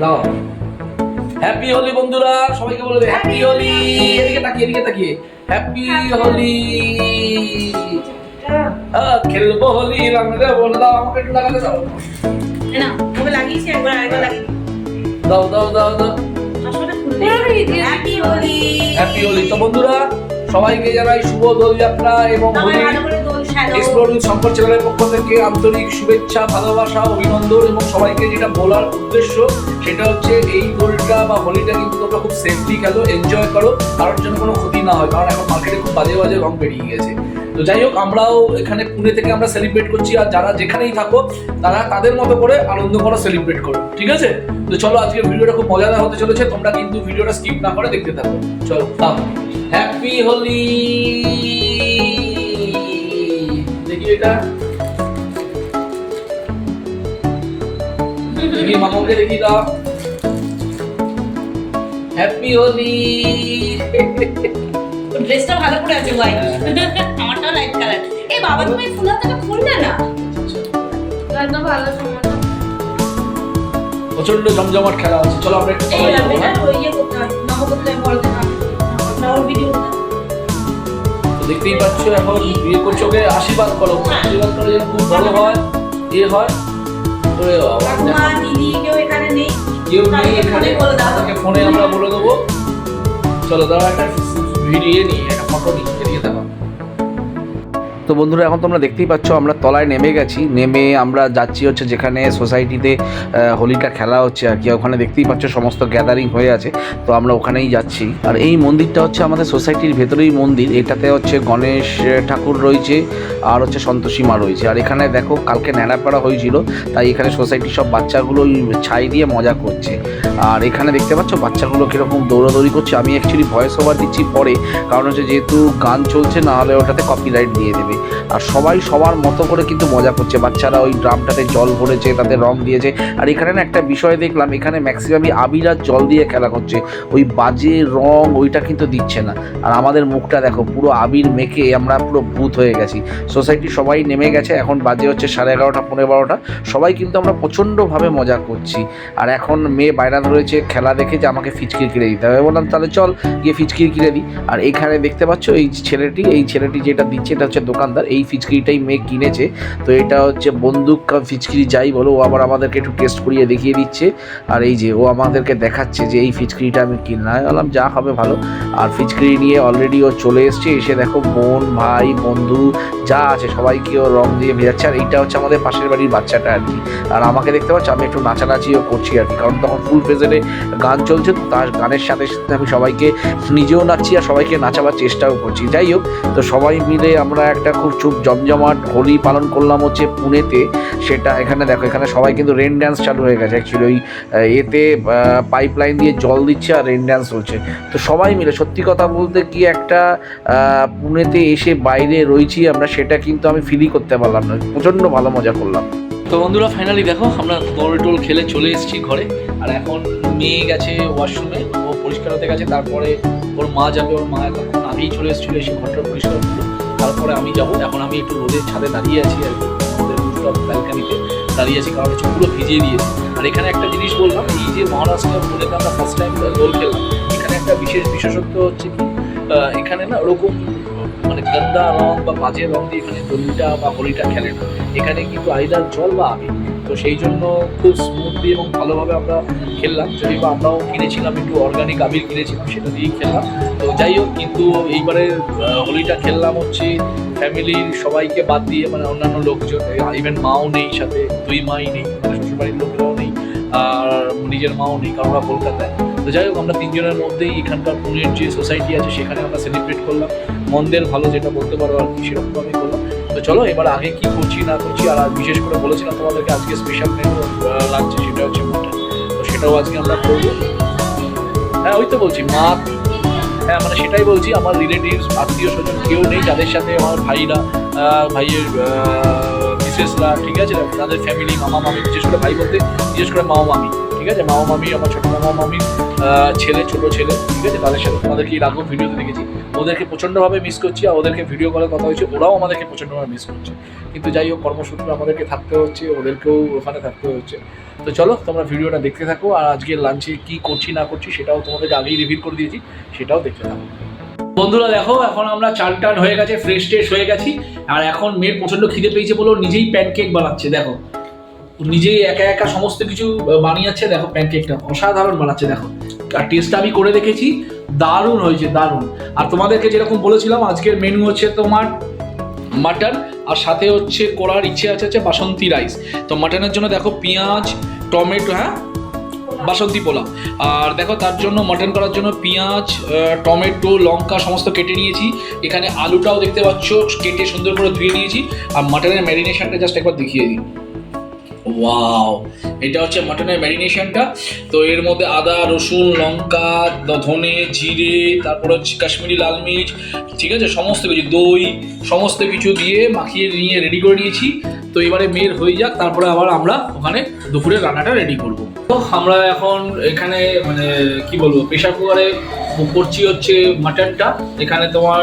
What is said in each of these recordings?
নাও। Happy Holi বন্ধুরা। সবাইকে বলে দে হ্যাপি হোলি এদিকে তাকিয়ে এদিকে তাকিয়ে। হ্যাপি হোলি খেলব হোলি রং দেবো বলে দাও আমাকে একটু লাগাতে দাও। ওকে লাগিয়েছি একবার আরেকবার লাগিয়ে দাও দাও দাও দাও। Happy Holi! হ্যাপি হোলি তো বন্ধুরা সবাইকে জানাই শুভ দোলযাত্রা এবং হোলি। এক্সপ্লোর শঙ্কর চ্যানেলের পক্ষ থেকে আন্তরিক শুভেচ্ছা ভালোবাসা অভিনন্দন এবং সবাইকে যেটা বলার উদ্দেশ্য সেটা হচ্ছে এই দোলটা বা হোলিটা কিন্তু তোমরা খুব সেফলি খেলো এনজয় করো কারোর জন্য কোনো ক্ষতি না হয় কারণ এখন মার্কেটে খুব বাজে বাজে রং বেরিয়ে গেছে তো যাই হোক আমরাও এখানে পুনে থেকে আমরা সেলিব্রেট করছি আর যারা যেখানেই থাকো তারা তাদের মতো করে আনন্দ করো সেলিব্রেট করো ঠিক আছে? তো চলো আজকে ভিডিওটা খুব মজাদার হতে চলেছে তোমরা কিন্তু ভিডিওটা স্কিপ না করে দেখতে থাকো। চলো হ্যাপি হোলি এটা? দেখি মামাকে দেখি দাও। হ্যাপি হোলি তোর ড্রেসটা ভালো করে আছে হোয়াইট আমারটাও লাইট কালার এই বাবা তুমি ফুল হাতাটা খুলবে না? একদম ভালো সময়টা প্রচণ্ড জমজমাট খেলা হচ্ছে। চলো আমরা একটু সবাই যাব, হ্যাঁ? দেখতেই পাচ্ছ এখন বিয়ে করছ ওকে আশীর্বাদ করো। আশীর্বাদ করো যেন খুব ভালো হয় এ হয়। কেউ নেই? এখানে। ফোনে তাকে ফোনে আমরা বলে দেবো। চলো দাঁড়া একটা ভিডিও নিই একটা ফটো নিই দেখো তো বন্ধুরা, এখন তোমরা দেখতেই পাচ্ছ আমরা তলায় নেমে গেছি। নেমে আমরা যাচ্ছি হচ্ছে যেখানে সোসাইটিতে হোলিটা খেলা হচ্ছে আর কি। ওখানে দেখতেই পাচ্ছ সমস্ত গ্যাদারিং হয়ে আছে। তো আমরা ওখানেই যাচ্ছি। আর এই মন্দিরটা হচ্ছে আমাদের সোসাইটির ভেতরেই মন্দির। এটাতে হচ্ছে গণেশ ঠাকুর রয়েছে আর হচ্ছে সন্তোষী মা রয়েছে। আর এখানে দেখো, কালকে ন্যাড়াপাড়া হয়েছিল, তাই এখানে সোসাইটির সব বাচ্চাগুলো ছাই দিয়ে মজা করছে। আর এখানে দেখতে পাচ্ছ বাচ্চাগুলো কীরকম দৌড়াদৌড়ি করছে। আমি অ্যাকচুয়ালি ভয়েস ওভার দিচ্ছি পরে, কারণ হচ্ছে যেহেতু গান চলছে, না হলে ওটাতে কপিরাইট দিয়ে দেবে। আর সবাই সবার মতো করে কিন্তু মজা করছে। বাচ্চারা ওই ড্রামটাতে জল ভরেছে তাতে রং দিয়েছে। আর এখানে না একটা বিষয় দেখলাম, এখানে ম্যাক্সিমামই আবির আর জল দিয়ে খেলা করছে। ওই বাজে রং ওইটা কিন্তু দিচ্ছে না। আর আমাদের মুখটা দেখো, পুরো আবির মেখে আমরা পুরো ভূত হয়ে গেছি। সোসাইটি সবাই নেমে গেছে, এখন বাজে হচ্ছে সাড়ে এগারোটা পনেরো বারোটা। সবাই কিন্তু আমরা প্রচণ্ডভাবে মজা করছি। আর এখন মেয়ে বাইরে রয়েছে, খেলা দেখে যে আমাকে ফিচকির কিনে দিতে হবে। বললাম, তাহলে চল গিয়ে ফিচকির কিনে দিই। আর এখানে দেখতে পাচ্ছ, এই ছেলেটি এই ছেলেটি যেটা দিচ্ছে, এটা হচ্ছে দোকানদার, এই ফিচকিরিটাই মেয়ে কিনেছে। তো এটা হচ্ছে বন্দুক ফিচকিরি যাই বলো, ও আবার আমাদেরকে একটু টেস্ট করিয়ে দেখিয়ে দিচ্ছে। আর এই যে ও আমাদেরকে দেখাচ্ছে যে এই ফিচকিরিটা আমি কিনলাম বললাম যা হবে ভালো। আর ফিচকিরি নিয়ে অলরেডি ও চলে এসছে, এসে দেখো বোন, ভাই, বন্ধু, যা আছে, সবাইকে ও রং দিয়ে ভেজাচ্ছে। আর এইটা হচ্ছে আমাদের পাশের বাড়ির বাচ্চাটা আর কি। আর আমাকে দেখতে পাচ্ছ, আমি একটু নাচানাচিও করছি আর কি। কারণ তখন ফুল প্রেজেন্টে গান চলছে তার গানের সাথে সাথে আমি সবাইকে, নিজেও নাচছি আর সবাইকে নাচাবার চেষ্টাও করছি। যাই হোক, তো সবাই মিলে আমরা একটা খুব চুপ, জমজমাট, হোলি পালন করলাম হচ্ছে পুনেতে। সেটা এখানে দেখো, এখানে সবাই কিন্তু রেন ড্যান্স চালু হয়ে গেছে। অ্যাকচুয়ালি ওই এতে পাইপ লাইন দিয়ে জল দিচ্ছে আর রেন ড্যান্স হচ্ছে তো সবাই মিলে, সত্যি কথা বলতে কি একটা পুনেতে এসে বাইরে রয়েছি আমরা, সেটা কিন্তু আমি ফিলই করতে পারলাম না। প্রচণ্ড ভালো মজা করলাম। তো বন্ধুরা ফাইনালি দেখো, আমরা দোল টোল খেলে চলে এসেছি ঘরে। আর এখন মেয়ে গেছে ওয়াশরুমে ও পরিষ্কার হতে গেছে, তারপরে ওর মা যাবে, ওর মা এখন আগেই চলে এসেছিল, এসে ঘরটা পরিষ্কার করল। তারপরে আমি যাব এখন আমি একটু রোদের ছাদে দাঁড়িয়ে আছি আর কি আমাদের রুফটপ ব্যালকানিতে দাঁড়িয়ে আছি, কারণ পুরো ভিজিয়ে দিয়েছি। আর এখানে একটা জিনিস বললাম, এই যে মহারাষ্ট্র বলে আমরা ফার্স্ট টাইম দোল খেললাম এখানে একটা বিশেষ বিশেষত্ব হচ্ছে কি এখানে না ওরকম মানে গন্দা রং বা বাজে রং দিয়ে এখানে দলিটা বা হোলিটা খেলে না। এখানে কিন্তু আইদার জল বা আবির তো সেই জন্য খুব স্মুথলি এবং ভালোভাবে আমরা খেললাম। যদি বা আমরাও কিনেছিলাম, একটু অর্গানিক আবির কিনেছিলাম, সেটা দিয়েই খেললাম। তো যাই হোক, কিন্তু এইবারে হোলিটা খেললাম হচ্ছে ফ্যামিলির সবাইকে বাদ দিয়ে মানে অন্যান্য লোকজন ইভেন মাও নেই সাথে, দুই মাই নেই মানে শ্বশুরবাড়ির লোকেরাও নেই, আর নিজের মাও নেই, কারণ ওরা কলকাতায় তো যাই হোক, আমরা তিনজনের মধ্যেই এখানকার পুনের যে সোসাইটি আছে, সেখানে আমরা সেলিব্রেট করলাম। মন্দের ভালো যেটা বলতে পারো আর কি সেরকমভাবে করলাম। তো চলো, এবার আগে কি করছি না করছি, আর বিশেষ করে বলেছিলাম তোমাদেরকে আজকে স্পেশাল মেনু লাগছে, সেটা হচ্ছে মটন তো সেটাও আজকে আমরা করব। হ্যাঁ ওই তো বলছি, মা হ্যাঁ মানে সেটাই বলছি, আমার রিলেটিভস আত্মীয় স্বজন কেউ নেই, যাদের সাথে আমার ভাইরা ভাইয়ের মিসেসরা ঠিক আছে, তাদের ফ্যামিলি মামা, মামি, বিশেষ করে ভাই বলতে, বিশেষ করে মামা, মামি। ঠিক আছে, মামা মামি, আমার ছোট মামা মামির ছেলে, ছোট ছেলে, ঠিক আছে, তাদের সাথে তোমাদেরকে এর আগেও ভিডিওতে দেখেছি। ওদেরকে প্রচণ্ডভাবে মিস করছি আর ওদেরকে ভিডিও কলে কথা হয়েছে, ওরাও আমাদেরকে প্রচণ্ডভাবে মিস করছে। কিন্তু যাই হোক, কর্মসূত্রে আমাদেরকে থাকতে হচ্ছে, ওদেরকেও ওখানে থাকতে হচ্ছে। তো চলো, তোমরা ভিডিওটা দেখতে থাকো আর আজকে লাঞ্চে কি করছি, না করছি, সেটাও তোমাদেরকে আগেই রিভিল করে দিয়েছি, সেটাও দেখতে থাকো। বন্ধুরা, দেখো, এখন আমরা চান টান হয়ে গেছে ফ্রেশ ট্রেশ হয়ে গেছি, আর এখন মেয়ের প্রচণ্ড খিদে পেয়েছে বলে ও নিজেই প্যানকেক বানাচ্ছে, দেখো। নিজেই একা একা সমস্ত কিছু বানিয়েছে, দেখো প্যানকেকটা অসাধারণ বানাচ্ছে, দেখো। আর টেস্টটা আমি করে দেখেছি। দারুণ হয়েছে, দারুণ। আর তোমাদেরকে যেরকম বলেছিলাম, আজকের মেনু হচ্ছে তোমার মাটন আর সাথে হচ্ছে করার ইচ্ছে আছে, হচ্ছে বাসন্তী রাইস তো মাটনের জন্য দেখো পেঁয়াজ, টমেটো হ্যাঁ? বাসন্তী পোলাও। আর দেখো, তার জন্য মাটন করার জন্য পেঁয়াজ টমেটো, লঙ্কা সমস্ত কেটে নিয়েছি। এখানে আলুটাও দেখতে পাচ্ছ, কেটে সুন্দর করে ধুয়ে নিয়েছি। আর মাটনের ম্যারিনেশনটা জাস্ট একবার দেখিয়ে দিই। ওয়াও এটা হচ্ছে মাটনের ম্যারিনেশনটা তো এর মধ্যে আদা, রসুন, লঙ্কা ধনে, জিরে, তারপর হচ্ছে কাশ্মীরি লাল মির্চ, ঠিক আছে? সমস্ত কিছু, দই, সমস্ত কিছু দিয়ে মাখিয়ে নিয়ে রেডি করে নিয়েছি। তো এবারে মেয়ের হয়ে যাক, তারপরে আবার আমরা ওখানে দুপুরের রান্নাটা রেডি করব। তো আমরা এখন এখানে মানে কি বলব প্রেশার কুকারে করছি হচ্ছে মাটনটা এখানে তোমার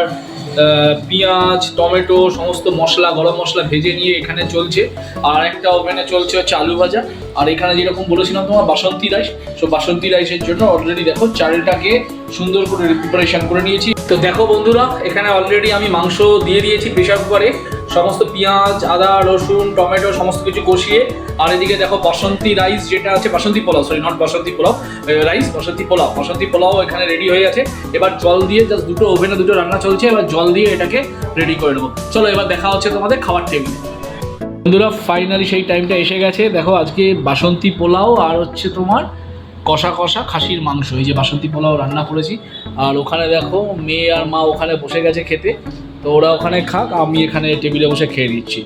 পেঁয়াজ, টমেটো, সমস্ত মশলা, গরম মশলা ভেজে নিয়ে এখানে চলছে। আর একটা ওভেনে চলছে হচ্ছে আলু ভাজা। আর এখানে যেরকম বলেছিলাম তোমার, বাসন্তী রাইস সো বাসন্তী রাইসের জন্য অলরেডি দেখো চালটাকে সুন্দর করে প্রিপারেশন করে নিয়েছি। তো দেখো বন্ধুরা, এখানে অলরেডি আমি মাংস দিয়ে দিয়েছি প্রেশার কুকারে সমস্ত পেঁয়াজ, আদা, রসুন, টমেটো, সমস্ত কিছু কষিয়ে, আর এদিকে দেখো বাসন্তী রাইস যেটা আছে, বাসন্তী পোলাও সরি নট বাসন্তী পোলাও রাইস বাসন্তী পোলাও বাসন্তী পোলাও এখানে রেডি হয়ে গেছে। এবার জল দিয়ে জাস্ট দুটো ওভেনে দুটো রান্না চলছে, এবার জল দিয়ে এটাকে রেডি করে নেব। চলো এবার দেখা হচ্ছে তোমাদের খাবার টেবিলে বন্ধুরা ফাইনালি সেই টাইমটা এসে গেছে। দেখো আজকে বাসন্তী পোলাও আর হচ্ছে তোমার কষা কষা খাসির মাংস। এই যে বাসন্তী পোলাও রান্না করেছি, আর ওখানে দেখো মেয়ে আর মা ওখানে বসে গেছে খেতে। তো ওরা ওখানে খাক, আমি এখানে টেবিলে বসে খেয়ে দিচ্ছি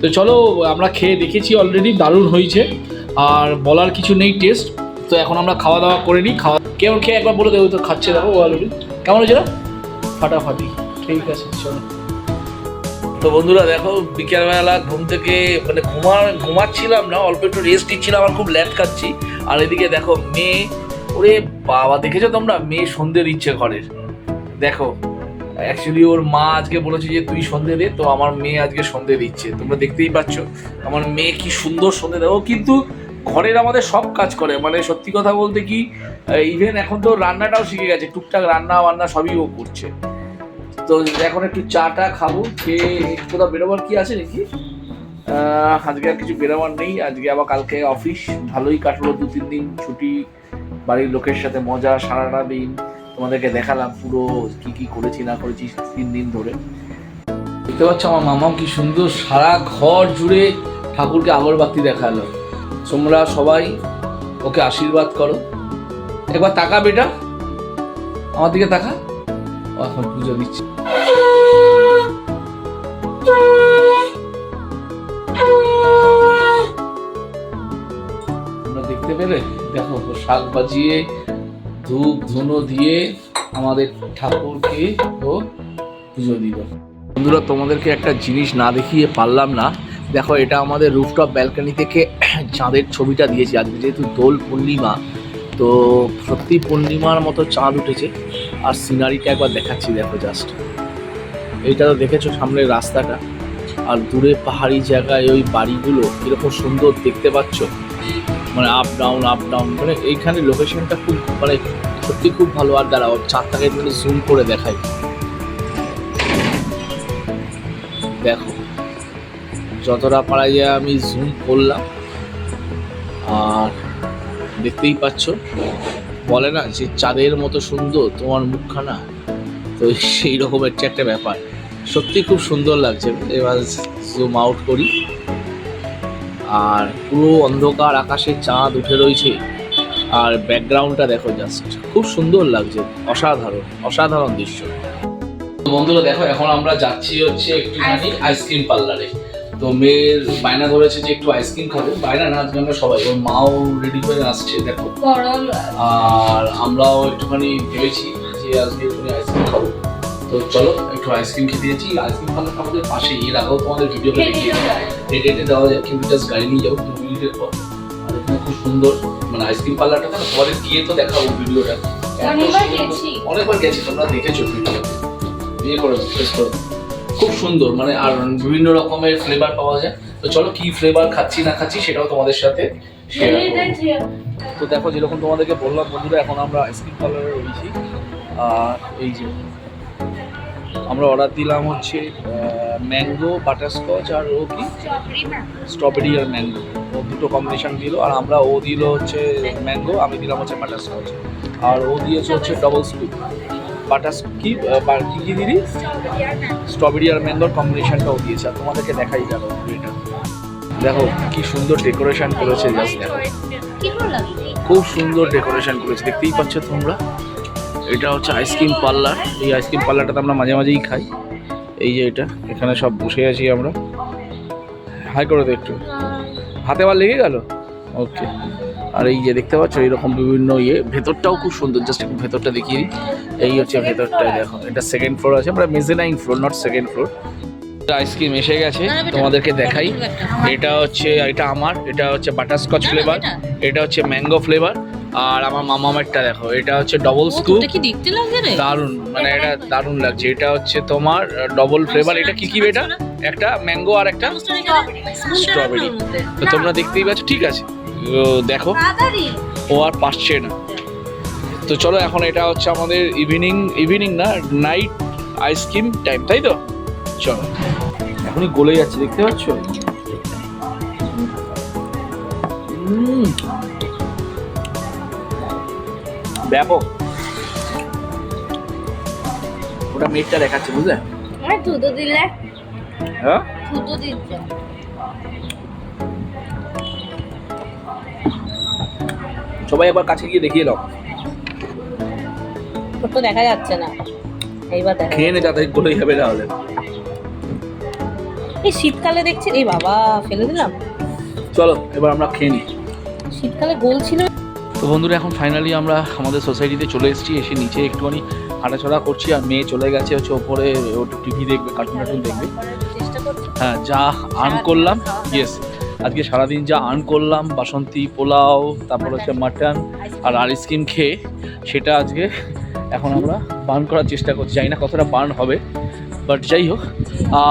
তো চলো, আমরা খেয়ে দেখেছি অলরেডি দারুণ হয়েছে। আর বলার কিছু নেই টেস্ট তো এখন আমরা খাওয়া দাওয়া করে নিই, খাওয়া কেমন খেয়ে একবার বলে দেবো, তো খাচ্ছে দেখো অলরেডি কেমন হয়েছে না ফাটাফাটি, ঠিক আছে, চলো। তো বন্ধুরা, দেখো, বিকেলবেলা ঘুম থেকে মানে ঘুমার ঘুমাচ্ছিলাম না, অল্প একটু রেস্ট নিচ্ছিলাম আর খুব ল্যাট খাচ্ছি। আর এদিকে দেখো, মেয়ে, ওরে বাবা, দেখেছ তোমরা? মেয়ে সন্ধে দিচ্ছে ঘরের দেখো অ্যাকচুয়ালি ওর মা আজকে বলেছে যে, তুই সন্ধে দে। তো আমার মেয়ে আজকে সন্ধে দিচ্ছে। তোমরা দেখতেই পাচ্ছ, আমার মেয়ে কি সুন্দর সন্ধে দেয়। ও কিন্তু ঘরের আমাদের সব কাজ করে। মানে সত্যি কথা বলতে কি ইভেন এখন তো রান্নাটাও শিখে গেছে। টুকটাক রান্না বান্না সবই ও করছে। তো এখন একটু চাটা খাব, খেয়ে কোথাও বেরোবার কি আছে নাকি? আজকে আর কিছু বেরোবার নেই। আজকে আবার কালকে অফিস ভালোই কাটলো দু তিন দিন। ছুটি, বাড়ির লোকের সাথে মজা, সারাটা দিন। তোমাদেরকে দেখালাম পুরো কি কি করেছি, না করেছি তিন দিন ধরে। দেখতে পাচ্ছ আমার মামাও কি সুন্দর সারা ঘর জুড়ে ঠাকুরকে আগরবাতি দেখাল। তোমরা সবাই ওকে আশীর্বাদ করো। একবার তাকা বেটা। আমার দিকে তাকা। এখন পুজো দিচ্ছে। তোমরা দেখতে পেলে? দেখো, শাক বাজিয়ে ধূপ ধুনো দিয়ে আমাদের ঠাকুরকে ও পুজো দিল বন্ধুরা, তোমাদেরকে একটা জিনিস না দেখিয়ে পারলাম না। দেখো, এটা আমাদের রুফটপ ব্যালকনি থেকে চাঁদের ছবিটা দিয়েছি। আজকে যেহেতু দোল পূর্ণিমা, তো সত্যি পূর্ণিমার মতো চাঁদ উঠেছে। আর সিনারিটা একবার দেখাচ্ছি, দেখো জাস্ট এইটা তো দেখেছ সামনের রাস্তাটা? আর দূরে পাহাড়ি জায়গায় ওই বাড়িগুলো, এরকম সুন্দর দেখতে পাচ্ছ? মানে আপ ডাউন আপ ডাউন মানে এইখানে লোকেশনটা খুব মানে সত্যি খুব ভালো। আর দাঁড়াও চাঁদটাকে একটু জুম করে দেখাই। দেখো, যতটা পারা যায় আমি জুম করলাম। আর দেখতেই পাচ্ছ, বলে না যে চাঁদের মতো সুন্দর তোমার মুখখানা। তো সেই রকমের হচ্ছে একটা ব্যাপার। সত্যি খুব সুন্দর লাগছে। এবার জুম আউট করি। আর পুরো অন্ধকার আকাশে চাঁদ উঠে রয়েছে। আর ব্যাকগ্রাউন্ডটা দেখো জাস্ট খুব সুন্দর লাগছে অসাধারণ অসাধারণ দৃশ্য। বন্ধুরা দেখো এখন আমরা যাচ্ছি হচ্ছে একটুখানি আইসক্রিম পার্লারে তো মেয়ের বায়না ধরেছে যে একটু আইসক্রিম খাবে। বায়না না আজকে আমরা সবাই ওর মাও রেডি হয়ে আসছে দেখো। আর আমরাও একটুখানি ভেবেছি যে আজকে একটুখানি আইসক্রিম খাব। তো চলো একটু আইসক্রিম খেতে যাচ্ছি। আইসক্রিম পার্লার আমাদের পাশে এর আগেও তোমাদের ভিডিও দেখিয়েছি। হেঁটে হেঁটে দেওয়া যায় কিন্তু জাস্ট গাড়ি নিয়ে যাব দু মিনিটের পর। আর এখানে খুব সুন্দর মানে আইসক্রিম পার্লারটা না তোমাদের গিয়ে তো দেখাবো ভিডিওটা। অনেকবার গেছি। তোমরা দেখেছ ভিডিও ইয়ে করে টেস্ট করো। খুব সুন্দর মানে আর বিভিন্ন রকমের ফ্লেভার পাওয়া যায়। তো চলো কি ফ্লেভার খাচ্ছি না খাচ্ছি সেটাও তোমাদের সাথে শেয়ার তো দেখো যেরকম তোমাদেরকে বললাম বন্ধুরা এখন আমরা আইসক্রিম পার্লারে রয়েছি। আর এই যে আমরা অর্ডার দিলাম হচ্ছে ম্যাঙ্গো বাটারস্কচ আর ও কি? স্ট্রবেরি আর ম্যাঙ্গো। ও দুটো কম্বিনেশন দিল। আর আমরা ও দিল হচ্ছে ম্যাঙ্গো আমি দিলাম হচ্ছে বাটারস্কচ। আর ও দিয়েছে হচ্ছে ডবল স্কুপ বাটার কি কি কি দিদি? স্ট্রবেরি আর ম্যাঙ্গোর কম্বিনেশনটাও দিয়েছে। আর তোমাদেরকে দেখাই গেল এটা দেখো কি সুন্দর ডেকোরেশন করেছে জাস্ট দেখো। খুব সুন্দর ডেকোরেশন করেছে। দেখতেই পাচ্ছ তোমরা? এটা হচ্ছে আইসক্রিম পার্লার এই আইসক্রিম পার্লারটাতে আমরা মাঝে মাঝেই খাই। এই যে এটা এখানে সব বসে আছি আমরা। হাই করে দে একটু। হাতে আবার লেগে গেল? ওকে আর এই যে দেখতে পাচ্ছ এইরকম বিভিন্ন ইয়ে। ভেতরটাও খুব সুন্দর। জাস্ট একটু ভেতরটা দেখিয়ে দিই। এই হচ্ছে ভেতরটা দেখো। এটা সেকেন্ড ফ্লোর আছে। আমরা mezzanine floor not second floor ice cream এসে গেছে। তোমাদেরকে দেখাই। এটা হচ্ছে এটা আমার। এটা হচ্ছে বাটারস্কচ ফ্লেভার এটা হচ্ছে ম্যাঙ্গো ফ্লেভার আর আমার মামামেরটা দেখো এটা হচ্ছে ডবল স্কুপ কি দেখতে লাগছে রে? দারুণ মানে এটা দারুণ লাগছে। এটা হচ্ছে তোমার ডবল ফ্লেভার এটা কি কি এটা? একটা ম্যাঙ্গো আর একটা স্ট্রবেরি তো তোমরা দেখতেই পাচ্ছ ঠিক আছে। দেখো। ও আর পারছে না। তো চলো এখন এটা হচ্ছে আমাদের ইভিনিং ইভিনিং না নাইট আইসক্রিম টাইম তাই তো? চলো। এখনই গলে যাচ্ছে দেখতে পাচ্ছ। ব্যাপক। ওটা মেটটা দেখাচ্ছে বুঝলে? দিলে। হ্যাঁ? দিচ্ছে। সবাই আবার কাছে গিয়ে দেখিয়ে দাও। তো দেখা যাচ্ছে না। এইবার দেখা খেয়ে নে তাড়াতাড়ি যাবে তাহলে। এই শীতকালে দেখছি এই বাবা ফেলে দিলাম। চলো এবার আমরা খেয়ে নিই শীতকালে গোল ছিল তো বন্ধুরা এখন ফাইনালি আমরা আমাদের সোসাইটিতে চলে এসেছি। এসে নিচে একটুখানি হাঁটাচড়া করছি আর মেয়ে চলে গেছে হচ্ছে ওপরে ওটা টিভি দেখবে কার্টুন টার্টুন দেখবে। হ্যাঁ যা আর্ন করলাম ইয়েস আজকে সারাদিন যা আর্ন করলাম বাসন্তী পোলাও তারপর হচ্ছে মাটন আর আইসক্রিম খেয়ে সেটা আজকে এখন আমরা বার্ন করার চেষ্টা করছি। জানি না কতটা বার্ন হবে। বাট যাই হোক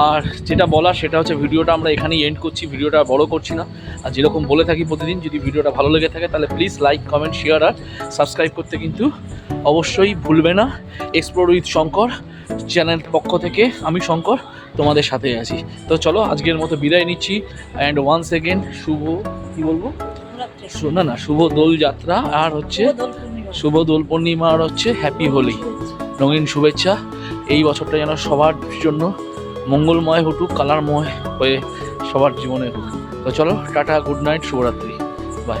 আর যেটা বলার সেটা হচ্ছে ভিডিওটা আমরা এখানেই এন্ড করছি ভিডিওটা বড় করছি না। আর যেরকম বলে থাকি প্রতিদিন যদি ভিডিওটা ভালো লেগে থাকে তাহলে প্লিজ লাইক কমেন্ট শেয়ার আর সাবস্ক্রাইব করতে কিন্তু অবশ্যই ভুলবে না। এক্সপ্লোর উইথ শঙ্কর চ্যানেল পক্ষ থেকে আমি শঙ্কর তোমাদের সাথে আছি। তো চলো আজকের মতো বিদায় নিচ্ছি অ্যান্ড ওয়ান সেকেন্ড শুভ কি বলব? না না শুভ দোল যাত্রা আর হচ্ছে শুভ দোল পূর্ণিমা। আর হচ্ছে হ্যাপি হোলি। রঙিন শুভেচ্ছা। এই বছরটা যেন সবার জন্য মঙ্গলময় হটুক, কালারময় হয়ে সবার জীবনে হোক। তো চলো, টাটা, গুড নাইট, শুভরাত্রি। বাই।